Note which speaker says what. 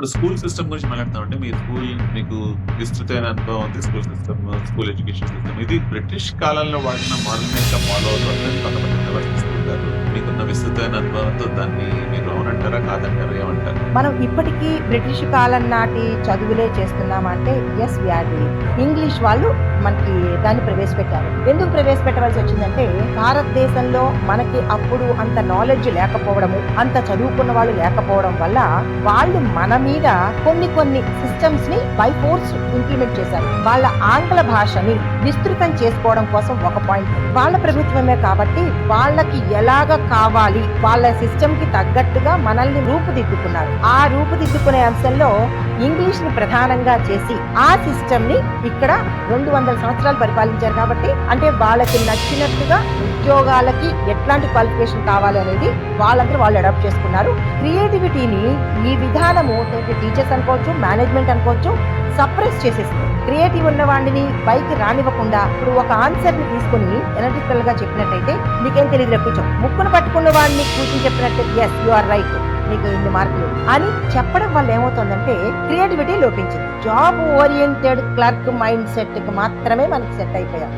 Speaker 1: ఇప్పుడు school system గురించి మాట్లాడతామంటే మీ school మీకు విస్తృతమైన అనుభవం ఉంది. School system school education system. ఇది బ్రిటిష్ కాలంలో వాడిన మోడల్ ఇంకా ఫాలో అవుతుంది కొంతమంది నిర్వర్తిస్తుంటారు మీకున్న విస్తృతమైన అనుభవంతో దాన్ని మీరు అవునంటారా కాదంటారా ఏమంటారు?
Speaker 2: మనం ఇప్పటికీ బ్రిటిష్ కాలం నాటి చదువులే చేస్తున్నామంటే ఎస్ వ్యాధి ఇంగ్లీష్ వాళ్ళు మనకి దాన్ని ప్రవేశపెట్టారు. ఎందుకు ప్రవేశపెట్టవలసి వచ్చిందంటే భారతదేశంలో మనకి అప్పుడు అంత నాలెడ్జ్ లేకపోవడము అంత చదువుకున్న వాళ్ళు లేకపోవడం వల్ల వాళ్ళు మన మీద కొన్ని కొన్ని సిస్టమ్స్ని బై ఫోర్స్ ఇంప్లిమెంట్ చేశారు. వాళ్ళ ఆంగ్ల భాషని విస్తృతం చేసుకోవడం కోసం ఒక పాయింట్ వాళ్ళ ప్రభుత్వమే కాబట్టి వాళ్ళకి ఎలాగ కావాలి వాళ్ళ సిస్టమ్కి తగ్గట్టుగా మనల్ని రూపుదిద్దుకున్నారు. ఆ రూపుదిద్దుకునే అంశంలో ఇంగ్లీష్ని ప్రధానంగా చేసి ఆ సిస్టమ్ని ఇక్కడ రెండు వందల సంవత్సరాలు పరిపాలించారు కాబట్టి అంటే వాళ్ళకి నచ్చినట్టుగా ఉద్యోగాలకి ఎట్లాంటి క్వాలిఫికేషన్ కావాలి అనేది వాళ్ళందరూ వాళ్ళు అడాప్ట్ చేసుకున్నారు. క్రియేటివిటీని ఈ విధానము టీచర్స్ అనుకోవచ్చు మేనేజ్మెంట్ అనుకోవచ్చు సప్రెస్ చేసేసింది. క్రియేటివ్ ఉన్న వాడిని పైకి రానివ్వకుండా ఇప్పుడు ఒక ఆన్సర్ని తీసుకుని ఎనలిటికల్గా చెప్పినట్టయితే నీకేం తెలియదు కూర్చో ముక్కును పట్టుకున్న వాడిని కూర్చుని చెప్పినట్టు ఎస్ యు ఆర్ రైట్ నీకు ఇన్ని మార్కులు. అని చెప్పడం వల్ల ఏమవుతుందంటే క్రియేటివిటీ లోపించింది. జాబ్ ఓరియంటెడ్ క్లర్క్ మైండ్ సెట్కి మాత్రమే మనకి సెట్ అయిపోయాం.